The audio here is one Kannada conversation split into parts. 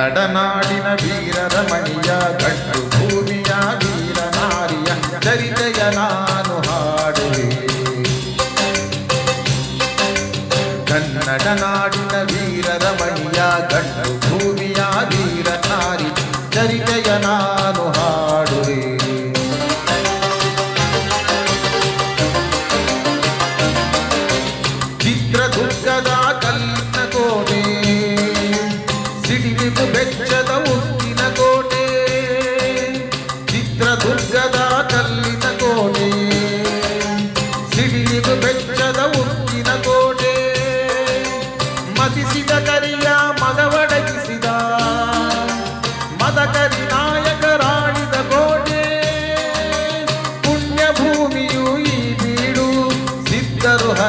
ಕನ್ನಡ ನಾಡಿನ ವೀರರ ಮಣಿಯ ಗಂಡು, ಭೂಮಿಯ ವೀರ ನಾರಿಯ ಚರಿತೆಯ ನಾನು ಹಾಡುವೆ ಕನ್ನಡನಾಡಿನ ವೀರರ ಮಣಿಯ ಗಂಡು, ಭೂಮಿಯ ವೀರ ನಾರಿ, ಚರಿತೆಯ ನಾನು ಹಾಡುವೆ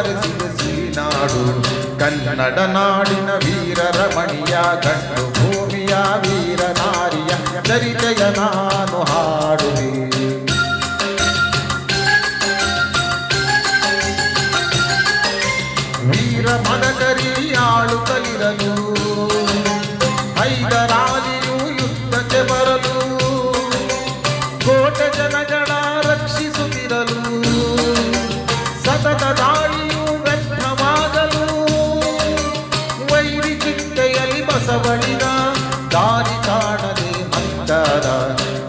ಹರಿಸಿದ ಸಿರಿನಾಡು ಕನ್ನಡ ನಾಡಿನ ವೀರ ರಮಣಿಯ ಗಂಡು ಭೂಮಿಯ ವೀರ ನಾರಿಯ ಚರಿತೆಯ ನಾನು ಹಾಡುವೆ ಬಸವಳಿದ ದಾರಿ ಕಾಣದೆ ಮಂದರ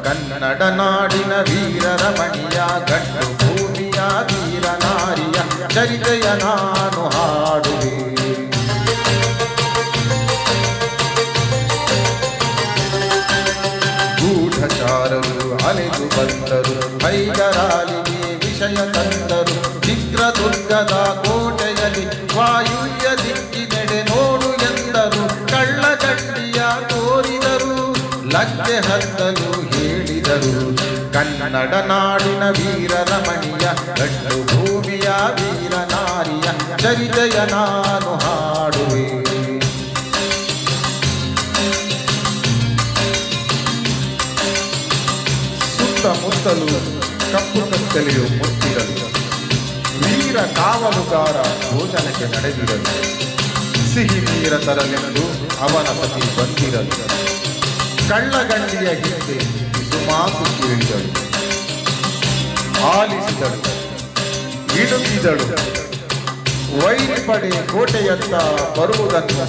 ಕನ್ನಡ ನಾಡಿನ ವೀರರ ಮಣಿಯ ಗಂಡು ಭೂಮಿಯ ವೀರ ನಾರಿಯ ಚರಿತೆಯ ನಾನು ಹಾಡುವೆ. ಗೂಢಚಾರರು ಅಲೆದು ಬಂದರು, ಹೈದರಾಲಿಗೆ ವಿಷಯ ತಂದರು, ಚಿತ್ರದುರ್ಗದ ಕೋಟೆಯಲ್ಲಿ ಲಗ್ಗೆ ಹತ್ತಲು ಹೇಳಿದರು. ಕನ್ನಡ ನಾಡಿನ ವೀರರ ಮಣಿಯ ಗಂಡು ಭೂಮಿಯ ವೀರ ನಾರಿಯ ಚರಿತೆಯ ನಾನು ಹಾಡುವೆ. ಸುತ್ತಮುತ್ತಲು ಕಪ್ಪು ಕತ್ತಲೆಯು ಮುತ್ತಿರಲು ವೀರ ಕಾವಲುಗಾರ ಭೋಜನಕ್ಕೆ ನಡೆದಿರಲು. ಸಿಹಿ ನೀರ ತರಲೆಂದು ಅವನ ಪತಿ ಬಂದಿರಲು. ಕಳ್ಳಗಂಡಿಯ ಹಿಂದೆ ಸುಮಾತು ಕೇಳಿದಳು. ಆಲಿಸಿದಳು. ಇಡುಕಿದಳು. ವೈರಿ ಪಡೆ ಕೋಟೆಯತ್ತ ಬರುವುದನ್ನು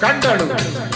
ಕಂಡಳು.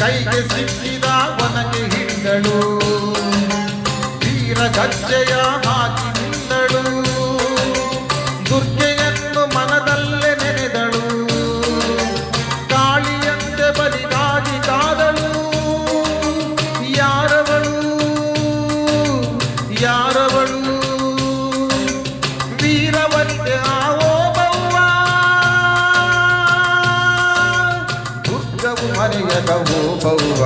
ಕೈಗೆ ಸಿಕ್ಕಿದ ಒನಗೆ ಹಿಂದಳು. ವೀರ ಗಜ್ಜೆಯ ಹಾಕಿ ನಿಂದಳು. ದುರ್ಗೆಯನ್ನು ಮನದಲ್ಲೇ ನೆನೆದಳು. ಕಾಳಿಯಂತೆ ಬಲಿಗಾಗಿ ಕಾದಳು. ಯಾರವಳು? ಯಾರವಳು ದುರ್ಗವು ಬೌವ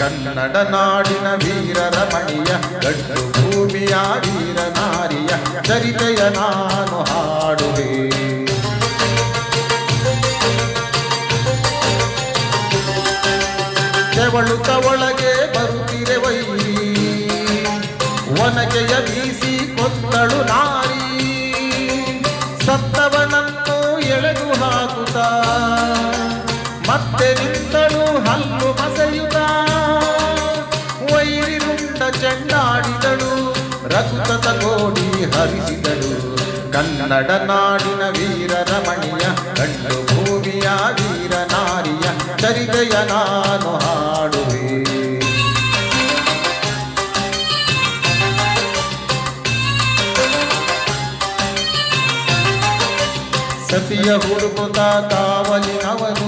ಕನ್ನಡ ನಾಡಿನ ವೀರರ ಮಣಿಯ ಗಡ್ಡು ಭೂಮಿಯ ವೀರ ನಾರಿಯ ಚರಿತೆಯ ನಾನು ಹಾಡುವೆ. ಕೆವಳು ಒಳಗೆ ಬರುತ್ತಿರೆ ವೈರಿ, ಒನಕೆಯ ಬೀಸಿ ಕೊತ್ತಳು ನಾರಿ. ಸತ್ತವನನ್ನು ಎಳೆದು ಹಾಕುತ್ತ ಮತ್ತೆ ನಿಂತಳು ಹಲ್ಲು ಮಸೆಯುತ ವೈರಿರುಂಡ ಚೆಂಡಾಡಿದಳು ರಕ್ತದ ಗೋಡಿ ಹರಿಸಿದಳು. ಕನ್ನಡ ನಾಡಿನ ವೀರ ರಮಣಿಯ, ಗಂಡು ಭೂಮಿಯ ವೀರ ನಾರಿಯ, ಚರಿತೆಯ ನಾನು ಹಾಡುವೆ. ಸತಿಯ ಹುಡುಕುತ್ತ ಕಾವಲಿನವನು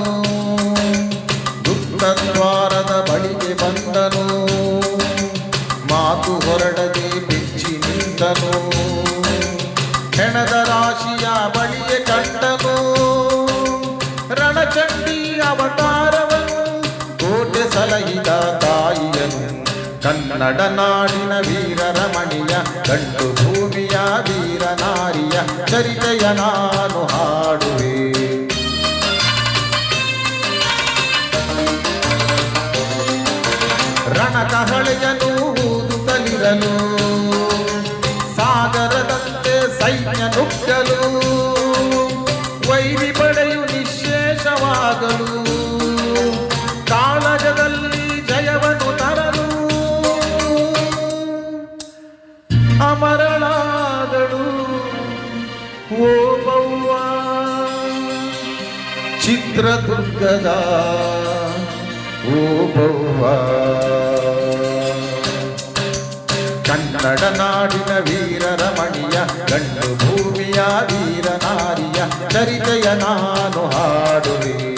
ತದ್ವಾರದ ಬಳಿಗೆ ಬಂದನು ಮಾತು ಹೊರಡದೆ ಬಿಚ್ಚಿ ನಿಂತನು ಹೆಣದ ರಾಶಿಯ ಬಳಿಗೆ ಕಂಡನು ರಣಚಂಡಿ ಅವತಾರವನು ಕೋಟೆ ಸಲಹಿದ ತಾಯಿಯನು ಕನ್ನಡ ನಾಡಿನ ವೀರರಮಣಿಯ ಗಂಡು ಭೂಮಿಯ ವೀರನಾರಿಯ ಚರಿತೆಯ ನಾನು ಹಾಡುವೆ ಚಿತ್ರದುರ್ಗದ ಓ ಬವ್ವ. ಕನ್ನಡ ನಾಡಿನ ವೀರರಮಣಿಯ ಗಂಡು ಭೂಮಿಯ ವೀರ ನಾರಿಯ ಚರಿತೆಯ ನಾನು ಹಾಡುವೆ.